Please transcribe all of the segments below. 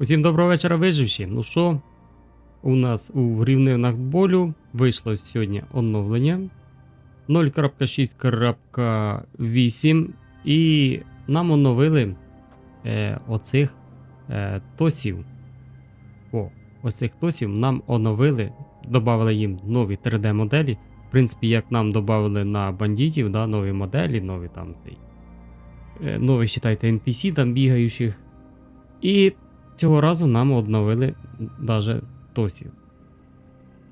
Усім доброго вечора, виживші. Ну що, у нас у рівнинах болю вийшло сьогодні оновлення 0.6.8 і нам оновили е, оцих е, тосів. О, ось цих тосів нам оновили, додали їм нові 3D-моделі. В принципі, як нам додали на бандитів, да, нові моделі, нові там цей. Нові, считайте, NPC там бігаючих. І цього разу нам обновили даже тосів.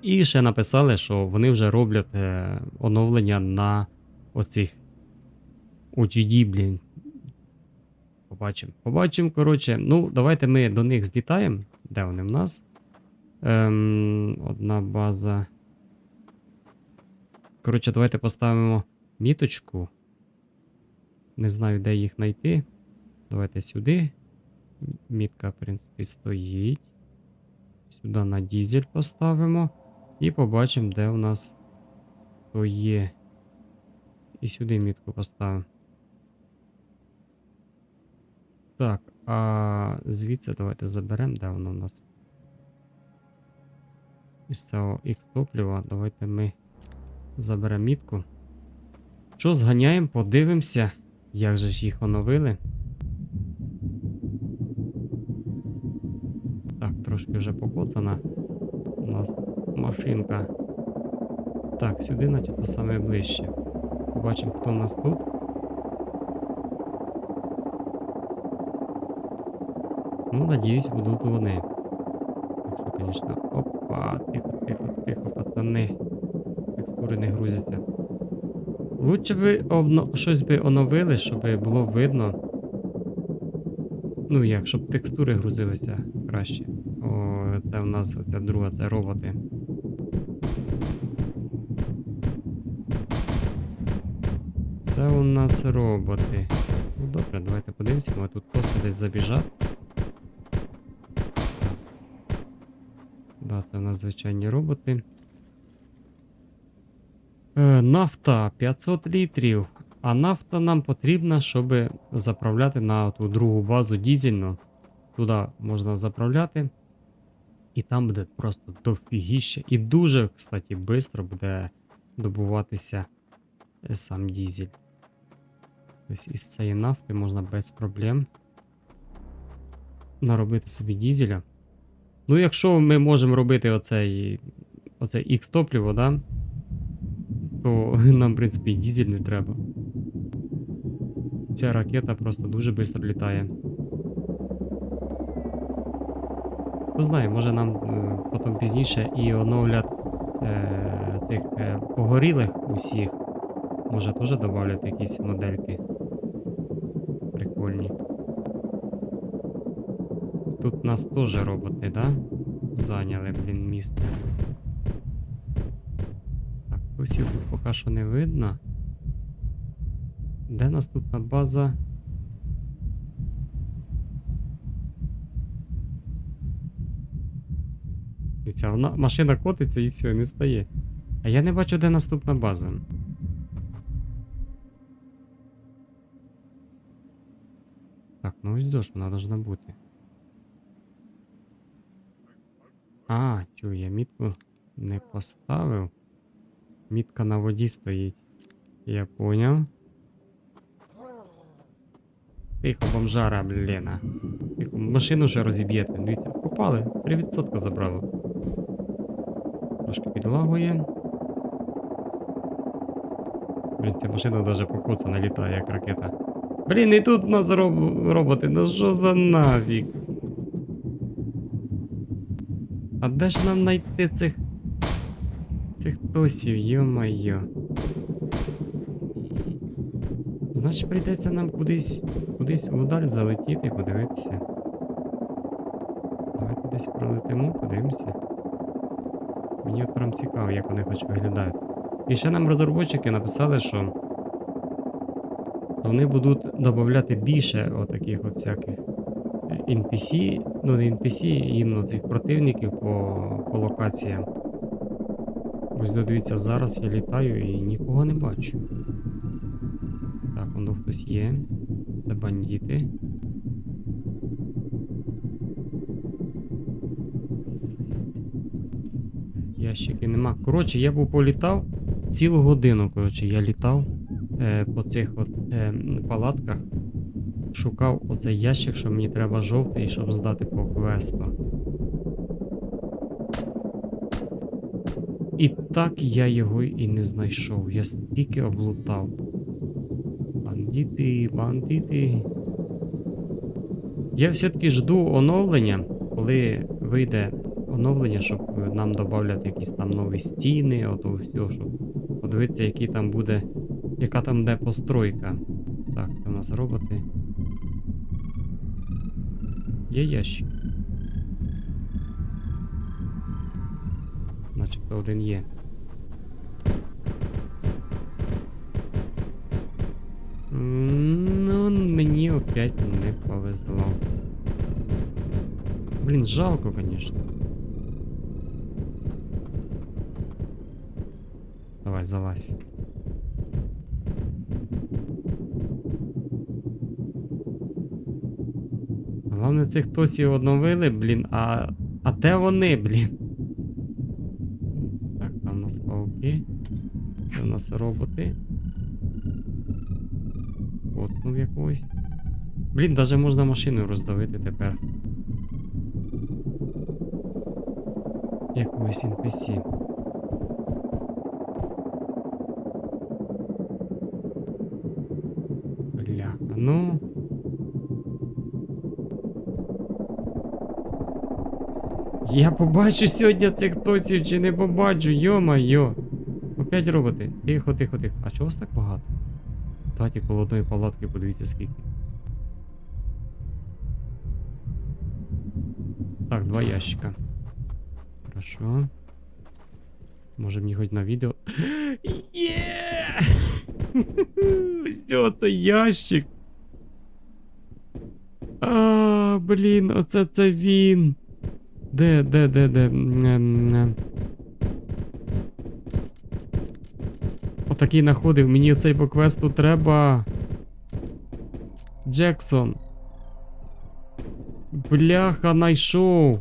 І ще написали, що вони вже роблять е, оновлення на оцих OGD, блін. Побачимо. Побачимо, коротше. Ну, давайте ми до них злітаємо. Де вони в нас? Ем, одна база. Коротше, давайте поставимо міточку. Не знаю, де їх знайти. Давайте сюди. Мітка, в принципі, стоїть. Сюди на дізель поставимо. І побачимо, де у нас то є. І сюди мітку поставимо. Так, а звідси давайте заберемо, де воно у нас. Із цього X топлива. Давайте ми заберемо мітку. Що, зганяємо, подивимося, як же ж їх оновили. Вже покоцана у нас машинка. Так, сюди начебто саме ближче. Побачимо, хто у нас тут. Ну, надіюсь, будуть вони. Якщо, звісно. Опа, тихо, тихо, тихо, пацани. Текстури не грузяться. Лучше би обно... щось би оновили, щоб було видно. Ну як, щоб текстури грузилися краще. О, це в нас ця друга, це роботи. Це у нас роботи. Ну добре, давайте подивимося, ми тут просто десь забіжав. Да, це у нас звичайні роботи. Е, нафта 500 літрів. А нафта нам потрібна, щоб заправляти на ту другу базу дізельну. Туди можна заправляти. І там буде просто дофігіще. І дуже, кстати, швидко буде добуватися е, сам дізель. Тобто із цієї нафти можна без проблем наробити собі дізеля. Ну, якщо ми можемо робити оцей, оцей X топливо, да? то нам, в принципі, дізель не треба. Ця ракета просто дуже швидко літає. Хто знає, може нам е, потім пізніше і оновлять е, цих е, погорілих усіх. Може теж додавлять якісь модельки. Прикольні. Тут нас теж роботи, да? Зайняли, блін, місце. Так, усіх тут поки що не видно. Де наступна база? Дивіться, вона машина котиться і все, не стає. А я не бачу, де наступна база. Так, ну ось дощ, вона должна бути. А, тю, я мітку не поставив. Мітка на воді стоїть. Я поняв. Тихо, бомжара, бліна. Тихо, машину вже розіб'єте. Дивіться, попали. 3% забрало. Трошки підлагує. Блін, ця машина навіть покоцана літає, як ракета. Блін, і тут нас роб... роботи. Ну що за нафіг? А де ж нам знайти цих. цих тосів, йо-майо. Значить, прийдеться нам кудись. кудись вдаль залетіти і подивитися. Давайте десь пролетимо, подивимося. Мені от прям цікаво, як вони хоч виглядають. І ще нам розробники написали, що вони будуть додати більше отаких от всяких е, NPC, ну не NPC, іменно цих противників по, по локаціям. Ось дивіться, зараз я літаю і нікого не бачу. Так, воно хтось є. Це бандити. Ящики нема. Коротше, я був політав цілу годину. Коротше, я літав е, по цих от е, палатках. Шукав оцей ящик, що мені треба жовтий, щоб здати по квесту. І так я його і не знайшов. Я стільки облутав. Бандити, бандити. Я все-таки жду оновлення, коли вийде оновлення, щоб нам додати якісь там нові стіни, ото все, щоб подивитися, який там буде, яка там де постройка. Так, це у нас роботи. Є ящик. Начебто один є. Ну, мені опять не повезло. Блін, жалко, конечно. Давай, залазь. Головне, цих тосів одновили, блін, а. А де вони, блін? Так, там у нас пауки. Це у нас роботи. Оцнув якогось. Блін, даже можна машину роздавити тепер. Якогось NPC. Ну. Я побачу сьогодні цих тосів чи не побачу, йо-майо. Опять роботи. Тихо, тихо, тихо. А чого вас так багато? Таті коло одної палатки, подивіться скільки. Так, два ящика. Хорошо. Може мені хоч на відео. Є! Ось це ящик. Блін, оце це він. Де, де, де, де? Ем, ем. Отакий находив, мені цей по квесту треба. Джексон. Бляха, найшов.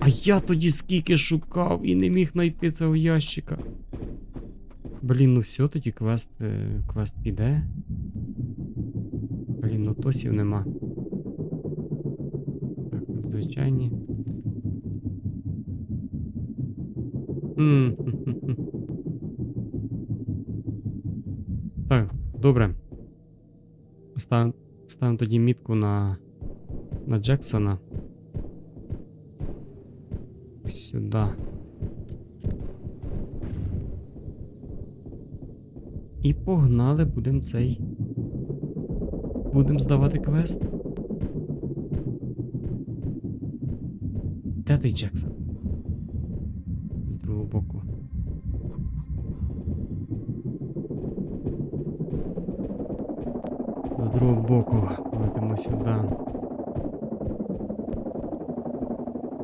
А я тоді скільки шукав і не міг знайти цього ящика. Блін, ну все, тоді квест. е, Квест піде. Блін, ну тосів нема. Звичайні. Так, добре. Ставимо ставим тоді мітку на, на Джексона. Сюди. І погнали, будемо цей. Будемо здавати квест. Ти, Джексон? З другого боку. З другого боку летимо сюди.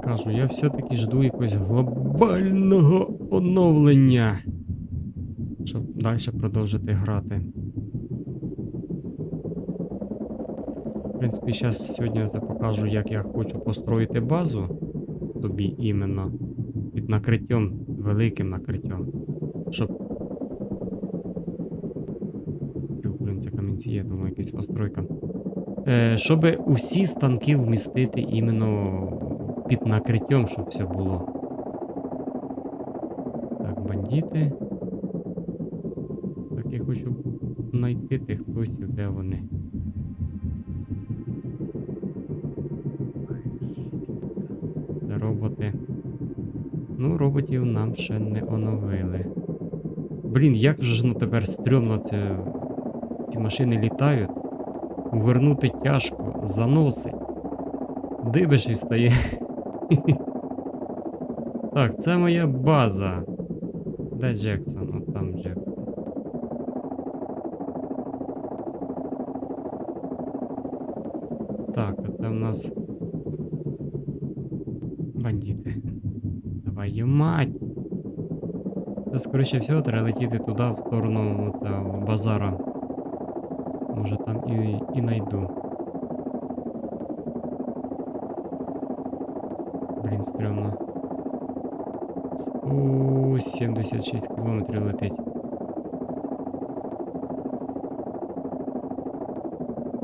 Кажу, я все-таки жду якогось глобального оновлення. Щоб далі продовжити грати. В принципі, зараз сьогодні я покажу, як я хочу построїти базу собі іменно під накриттям, великим накриттям. Щоб. Блін, це камінці, я думаю, якась постройка. Е, щоб усі станки вмістити іменно під накриттям, щоб все було. Так, бандити. Так, я хочу знайти тих тосів, де вони. Роботів нам ще не оновили. Блін, як же ну тепер стрьомно це. Ці машини літають. Увернути тяжко, заносить. Дибиш і стає. Так, це моя база. Де Джексон? От там Джексон. Так, а це в нас. Бандити. Давай, мать! Це, скоріше всього, треба летіти туди, в сторону цього базара. Може там і, і найду. Блін, стрьомно. 176 кілометрів летить.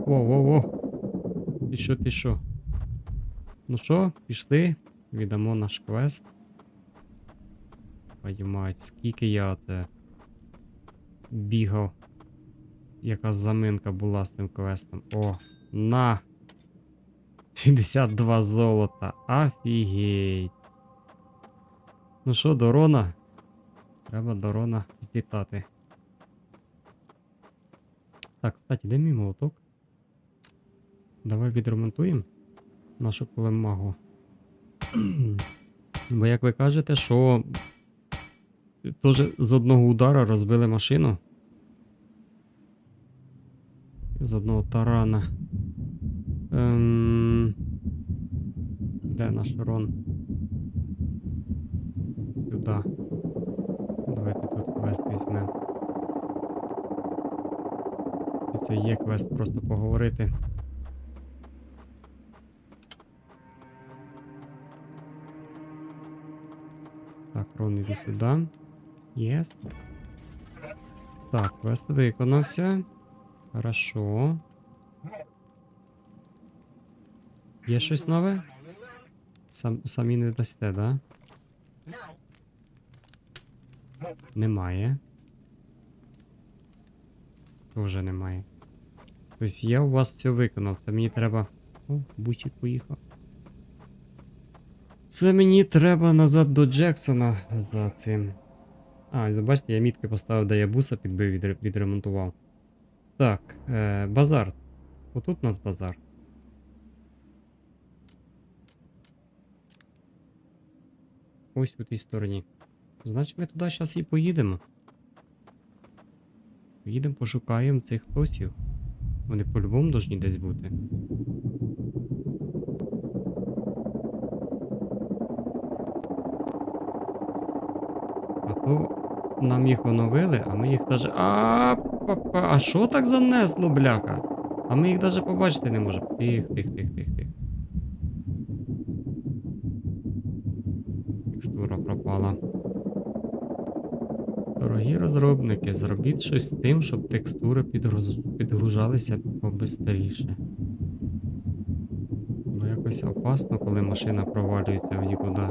Во-во-во. Ти що, ти що? Ну що, пішли, віддамо наш квест. Твою мать, скільки я це бігав. Яка заминка була з цим квестом. О, на! 62 золота. Офігеть. Ну що, до Рона? Треба до Рона злітати. Так, кстати, де мій молоток? Давай відремонтуємо нашу колемагу. Бо як ви кажете, що теж з одного удара розбили машину. З одного тарана. Ем... Де наш Рон? Сюди. Давайте тут квест візьмемо. Це є квест просто поговорити. Так, Рон, іди сюди. Єс. Так, квест виконався. Хорошо. Є щось нове? Сам, самі не дасте, да? Немає. Тоже немає. Тобто я у вас все виконав. Це мені треба. О, бусик поїхав. Це мені треба назад до Джексона за цим. А, ось бачите, я мітки поставив, де я буса підбив відре- відремонтував. Так, е, базар. Отут у нас базар. Ось у тій стороні. Значить, ми туди зараз і поїдемо. Поїдемо, пошукаємо цих тосів. Вони по-любому должні десь бути. А то нам їх оновили, а ми їх даже. А, а що так занесло, бляха? А ми їх даже побачити не можемо. Тих, тих, тих, тих, тих. Текстура пропала. Дорогі розробники, зробіть щось з тим, щоб текстури підгруз- підгружалися побистріше. Бо якось опасно, коли машина провалюється в нікуди.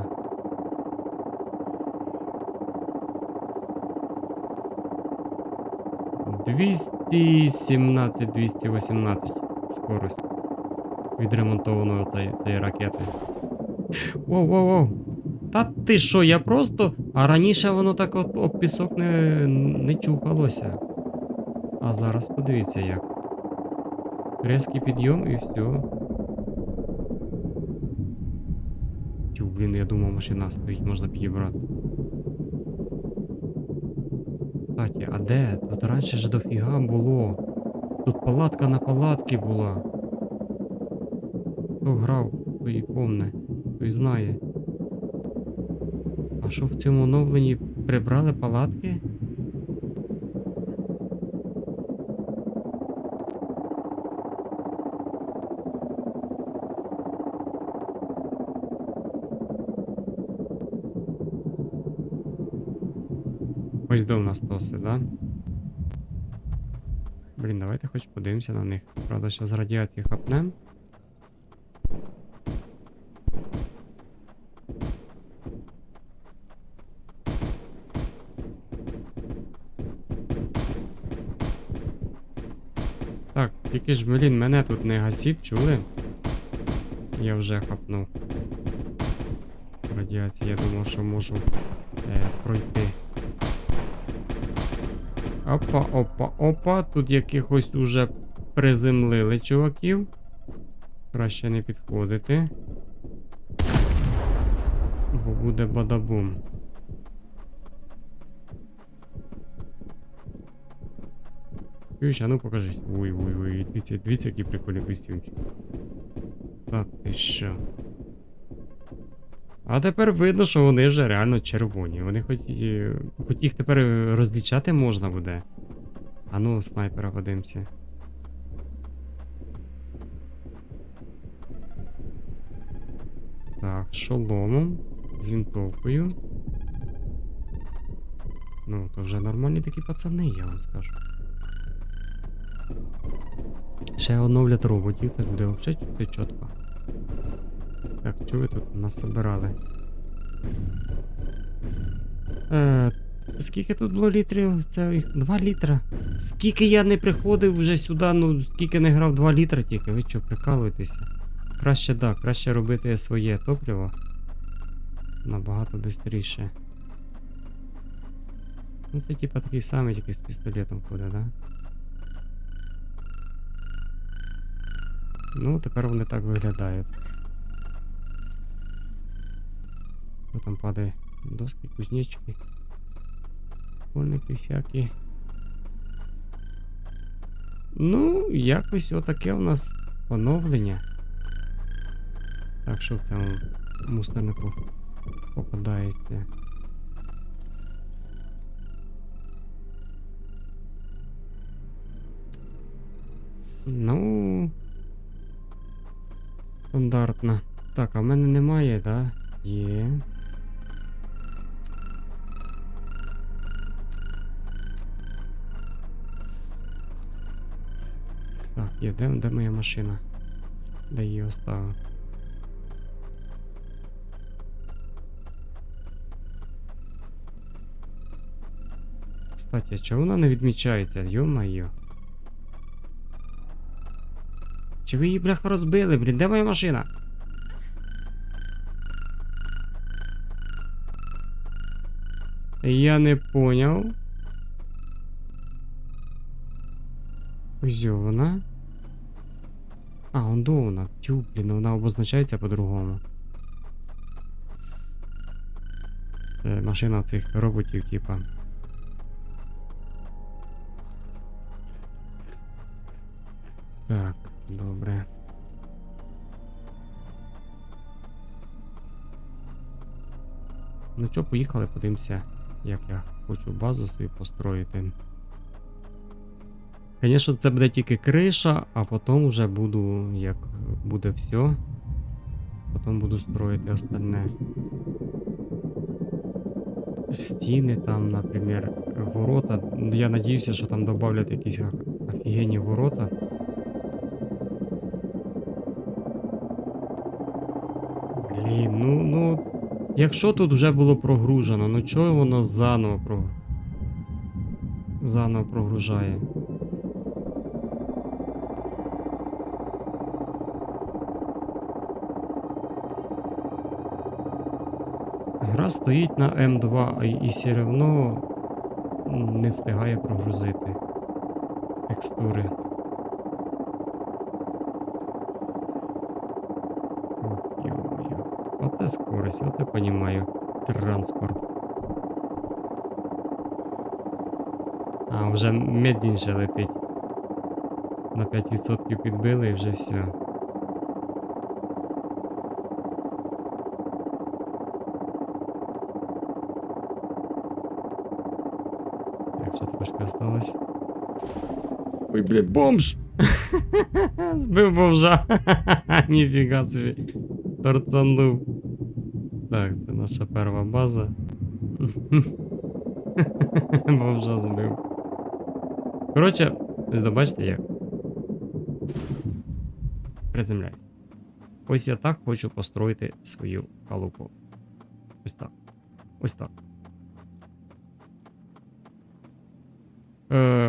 Двісті сімнадцять, двісті вісімнадцять скорость відремонтованої цієї, цієї ракети. Воу, воу, воу. Та ти що, я просто. А раніше воно так от об пісок не, не чухалося. А зараз подивіться як. Резкий підйом і все. Тю, блін, я думав, машина стоїть, можна підібрати. Кстати, а де? Тут раніше ж дофіга було. Тут палатка на палатці була. Хто грав, той і помне, той знає. А що в цьому оновленні прибрали палатки? До в нас тоси, да? Блін, давайте хоч подивимося на них. Правда, зараз радіації хапнем. Так, тільки ж, блін, мене тут не гасіть, чули? Я вже хапнув. Радіації, я думав, що можу е, пройти. Опа, опа, опа. Тут якихось уже приземлили чуваків. Краще не підходити. Бо буде бадабум. Чуєш, а ну покажись. Ой, ой, ой, дивіться, дивіться, який прикольний костюмчик. Та ти що? А тепер видно, що вони вже реально червоні. Вони хоч, хоч їх тепер розлічати можна буде. А ну, снайпера подивимося. Так, шоломом, з вінтовкою. Ну, то вже нормальні такі пацани, я вам скажу. Ще оновлять роботів, так буде взагалі чітко. Так, що ви тут нас собирали? Е, скільки тут було літрів? Це їх 2 літра. Скільки я не приходив вже сюди, ну скільки не грав 2 літра тільки. Ви що, прикалуєтеся? Краще так, краще робити своє топливо. Набагато швидше. Ну це типа такий самий, тільки з пістолетом ходить, да? Ну, тепер вони так виглядають. Що там падає? Доски, кузнечики. Школьники всякі. Ну, якось отаке у нас оновлення. Так, що в цьому мусорнику попадається. Ну. Стандартно. Так, а в мене немає, да? Є. є, де, де моя машина? Де її оставив? Кстати, а чого вона не відмічається? Йо-моє. Чи ви її, бляха, розбили, блін? Де моя машина? Я не поняв. Ось вона. А, он до вона. Тю, блін, вона обозначається по-другому. Це машина цих роботів, типа. Так, добре. Ну що, поїхали, подивимося, як я хочу базу свою построїти. Звісно, це буде тільки криша, а потім вже буду, як буде все. Потім буду строїти остальне. Стіни там, наприклад, ворота. Я надіюся, що там додавлять якісь офігенні ворота. Блін, ну, ну. Якщо тут вже було прогружено, ну чого воно заново про... заново прогружає? Гра стоїть на М2 а і все одно не встигає прогрузити текстури. Оце скорость, оце понімаю. Транспорт. А, вже медленніше летить. На 5% підбили і вже все. Ще. Ой, блядь, бомж! Збив бомжа. Ніфіга собі. Торцанув. Так, це наша перша база. Бомжа збив. Коротше, ось бачите як. Приземляйся. Ось я так хочу построїти свою халупу. Ось так. Ось так.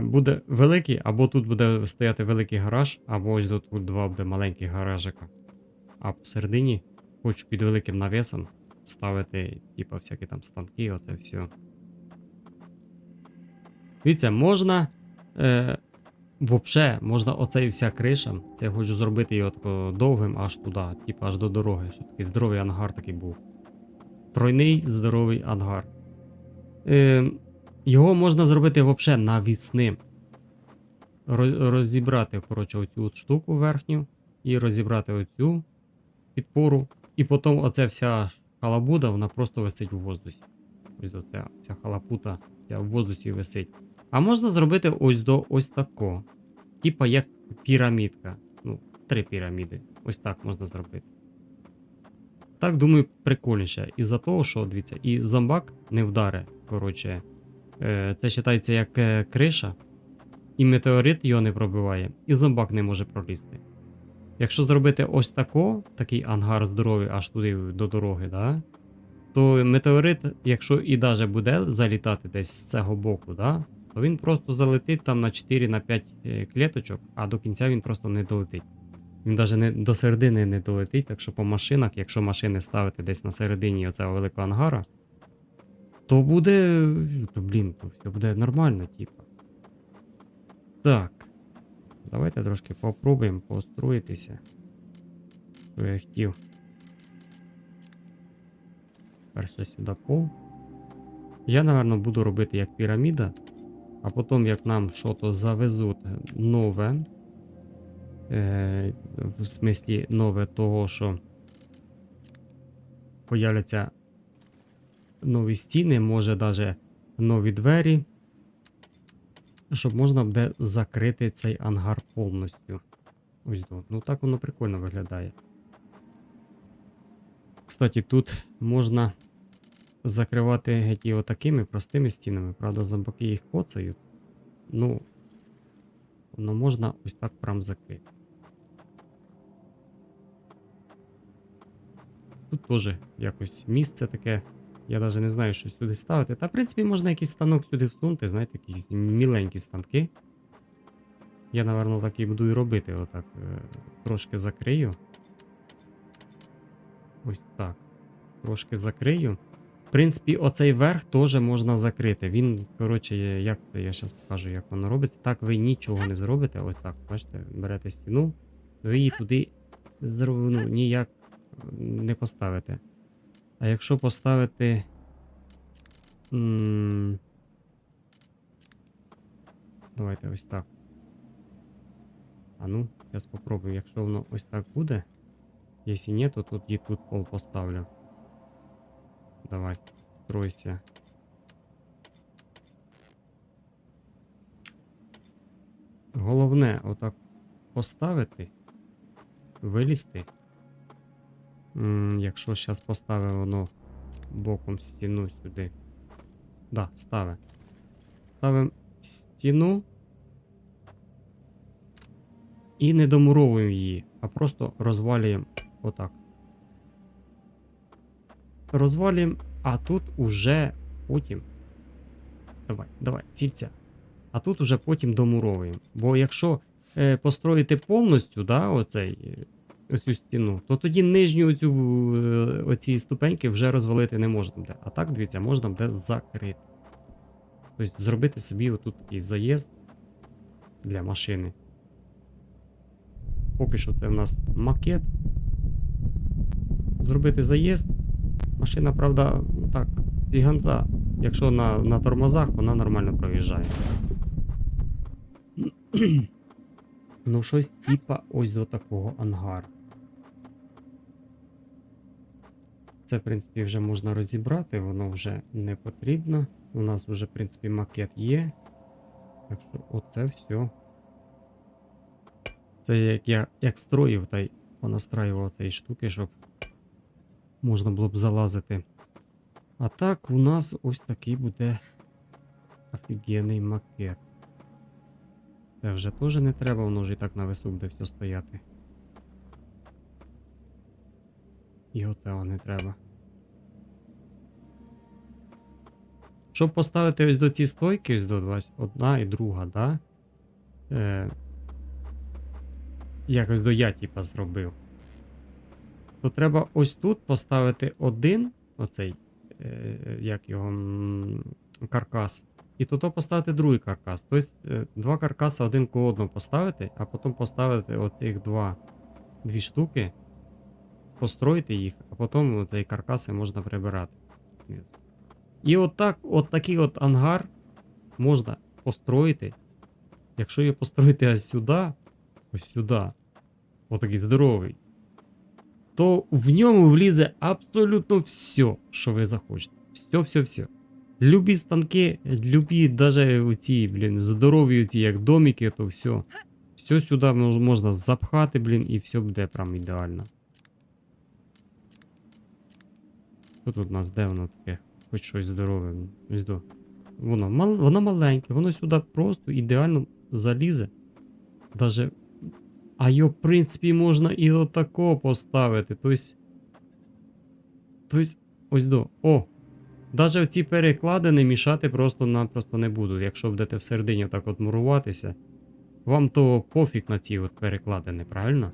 Буде великий, або тут буде стояти великий гараж, або ось тут два буде маленьких гаражика. А посередині хочу під великим навісом ставити, типа, всякі там станки, оце все. Дивіться, можна. Е, Вообще, можна оцей вся криша. Це я хочу зробити його тако довгим аж туди, типу аж до дороги, щоб такий здоровий ангар такий був. Тройний здоровий ангар. Е, його можна зробити вообще навісним. Ро- розібрати, коротше, оцю штуку верхню і розібрати оцю підпору. І потім оця вся халабуда, вона просто висить у воздусі. Ось оця, ця халапута ця в воздусі висить. А можна зробити ось до ось тако. Типа як пірамідка. Ну, три піраміди. Ось так можна зробити. Так, думаю, прикольніше. Із-за того, що дивіться, і зомбак не вдаре, коротше, Це вважається як е, криша, і метеорит його не пробиває, і зомбак не може пролізти. Якщо зробити ось тако, такий ангар здоровий аж туди до дороги, да? то метеорит, якщо і даже буде залітати десь з цього боку, да? то він просто залетить там на 4 на 5 е, клеточок, а до кінця він просто не долетить. Він навіть не, до середини не долетить, так що по машинах, якщо машини ставити десь на середині оцього великого ангара, то буде. То, блін, то все буде нормально, типу. Так. Давайте трошки попробуємо построїтися. Що я хотів. Перше сюди пол. Я, напевно, буду робити як піраміда, а потім, як нам що-то завезуть нове. Е, в смислі нове того, що появляться нові стіни, може навіть нові двері, щоб можна буде закрити цей ангар повністю. Ось тут. Ну так воно прикольно виглядає. Кстати, тут можна закривати геть отакими простими стінами. Правда, зомбаки їх коцають. Ну, воно можна ось так прям закрити. Тут теж якось місце таке. Я навіть не знаю, що сюди ставити. Та, в принципі, можна якийсь станок сюди всунути, знаєте, якісь міленькі станки. Я, напевно, так і буду і робити. Отак. е, Трошки закрию. Ось так. Трошки закрию. В принципі, оцей верх теж можна закрити. Він, коротше, як це, я зараз покажу, як воно робиться. Так ви нічого не зробите. Ось так, бачите, берете стіну, ви її туди зру- ну, ніяк не поставите. А якщо поставити. Давайте ось так. А ну, зараз попробую. Якщо воно ось так буде. Якщо ні, то тут і тут пол поставлю. Давай, стройся. Головне, отак поставити, вилізти. Якщо зараз поставив воно боком стіну сюди. Да, ставимо. Ставимо стіну. І не домуровуємо її, а просто розвалюємо отак. Розвалюємо, а тут уже потім. Давай, давай, цільця. А тут уже потім домуровуємо. Бо якщо е, построїти повністю, да, оцей, е, оцю стіну, то тоді нижню оцю, е, оці ступеньки вже розвалити не можна буде. А так, дивіться, можна буде закрити. Тобто зробити собі отут такий заїзд для машини. Поки що це в нас макет. Зробити заїзд. Машина, правда, так, гіганза. Якщо на, на тормозах, вона нормально проїжджає. ну, щось типа ось до такого ангара. Це, в принципі, вже можна розібрати, воно вже не потрібно. У нас вже, в принципі, макет є. Так що оце все. Це як я як строїв та й понастраював цієї штуки, щоб можна було б залазити. А так, у нас ось такий буде офігенний макет. Це вже теж не треба, воно вже і так на весу буде все стояти. І оцього не треба. Щоб поставити ось до ці стойки, ось до два- одна і друга, да? Е, якось до я, типа, зробив. То треба ось тут поставити один, оцей, е, як його каркас. І тут поставити другий каркас. Тобто е, два каркаса один коло одного поставити, а потім поставити оцих два дві штуки, построїти їх, а потім цей каркаси можна прибирати. І отак, от такий от ангар можна построїти. Якщо його построїти ось сюди, ось сюди, отакий здоровий, то в ньому влізе абсолютно все, що ви захочете. Все, все, все. Любі станки, любі, навіть ці, блін, здорові ці, як домики, то все. Все сюди мож- можна запхати, блін, і все буде прям ідеально. Що тут у нас, де воно таке? Хоч щось здорове. Воно, мал, воно маленьке, воно сюди просто ідеально залізе. Даже. А його, в принципі, можна і отако поставити. Тобто. Тобто, ось до. О! Даже ці перекладини мішати просто-напросто не будуть. Якщо будете всередині так от муруватися, вам то пофіг на ці от перекладини, правильно?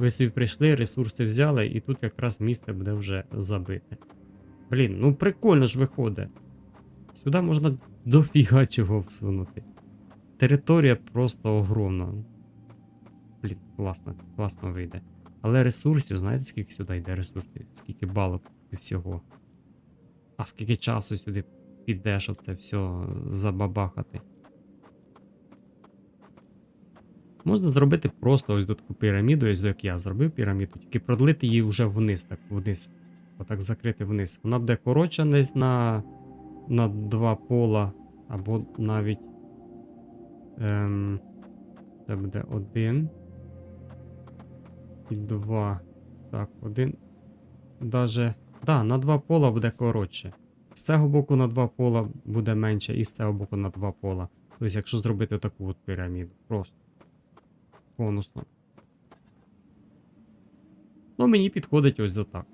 Ви собі прийшли, ресурси взяли, і тут якраз місце буде вже забите. Блін, ну прикольно ж виходить. Сюди можна дофіга чого всунути. Територія просто огромна. Блін, класно, класно вийде. Але ресурсів, знаєте, скільки сюди йде ресурсів? Скільки балок і всього. А скільки часу сюди піде, щоб це все забабахати. Можна зробити просто ось до таку піраміду, ось до як я зробив піраміду, тільки продлити її вже вниз, так вниз. Отак закрити вниз. Вона буде коротша десь на, на два пола, або навіть. Ем, це буде один. І два. Так, один. Даже. Да, на два пола буде коротше. З цього боку на два пола буде менше, і з цього боку на два пола. Тобто, якщо зробити таку от піраміду. Просто. Конусно. Ну, мені підходить ось до так.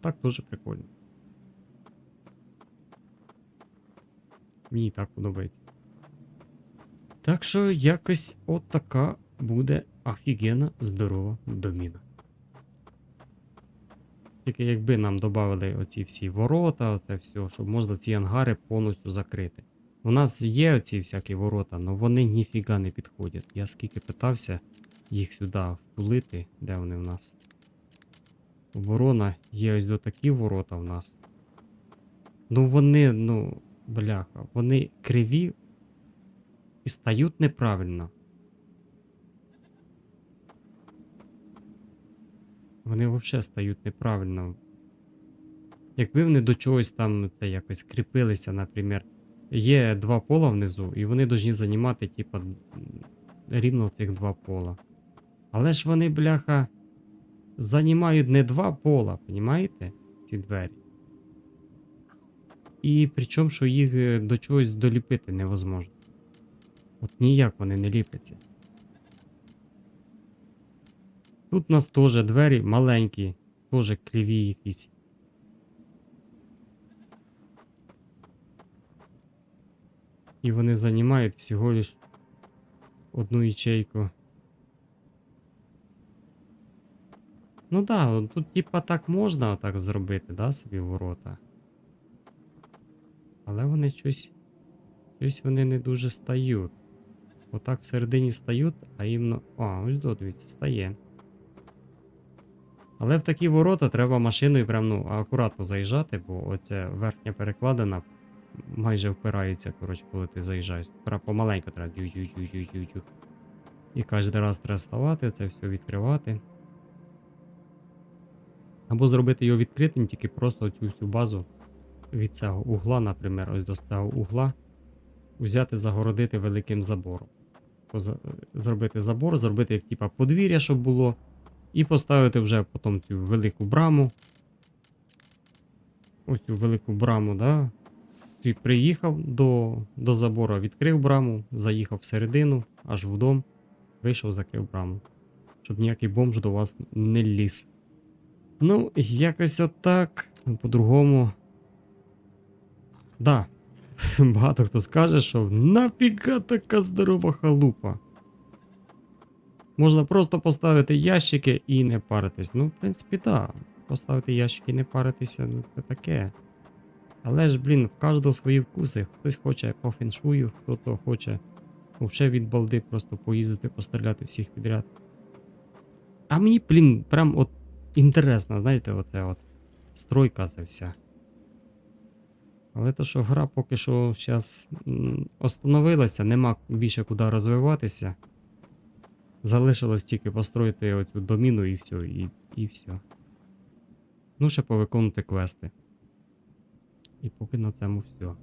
Так дуже прикольно. Мені так подобається. Так що якось от така буде офігенна здорова доміна. Тільки якби нам додали оці всі ворота, оце все, щоб можна ці ангари повністю закрити. У нас є оці всякі ворота, але вони ніфіга не підходять. Я скільки питався їх сюди втулити, де вони в нас. Ворона є ось до такі ворота в нас. Ну вони, ну, бляха, вони криві і стають неправильно. Вони взагалі стають неправильно. Якби вони до чогось там це якось кріпилися, наприклад, є два пола внизу, і вони повинні займати, типа, рівно цих два пола. Але ж вони, бляха, займають не два пола, понімаєте? Ці двері. І причому, що їх е, до чогось доліпити невозможно. От ніяк вони не ліпляться. Тут у нас теж двері маленькі, теж криві якісь. І вони займають всього лиш одну ячейку. Ну да, тут типа так можна так зробити, да, собі ворота. Але вони щось. Щось вони не дуже стають. Отак всередині стають, а іменно. А, ось до, дивіться, стає. Але в такі ворота треба машиною прям ну, акуратно заїжджати, бо оця верхня перекладина майже впирається, коротше, коли ти заїжджаєш. Треба помаленьку треба. джу-джу-джу-джу-джу. І кожен раз треба ставати, це все відкривати. Або зробити його відкритим, тільки просто цю всю базу від цього угла, наприклад, ось до цього угла, взяти, загородити великим забором. Зробити забор, зробити як типа подвір'я, щоб було. І поставити вже потім цю велику браму. Ось цю велику браму, да? Ти приїхав до, до забору, відкрив браму, заїхав всередину, аж в дом, вийшов, закрив браму. Щоб ніякий бомж до вас не ліз. Ну, якось отак. По-другому. Да. Багато хто скаже, що нафіга така здорова халупа. Можна просто поставити ящики і не паритись. Ну, в принципі, так. Да. Поставити ящики і не паритися, ну це таке. Але ж, блін, в кожного свої вкуси. Хтось хоче по феншую, хто-то хоче взагалі від балди просто поїздити, постріляти всіх підряд. А мені, блін, прям от інтересно, знаєте, оце от стройка це вся. Але то, що гра поки що зараз остановилася, нема більше куди розвиватися. Залишилось тільки построїти оцю доміну і все, і, і все. Ну, ще повиконувати квести. І поки на цьому все.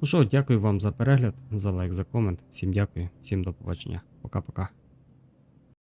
Ну що, дякую вам за перегляд, за лайк, за комент. Всім дякую, всім до побачення. Пока-пока.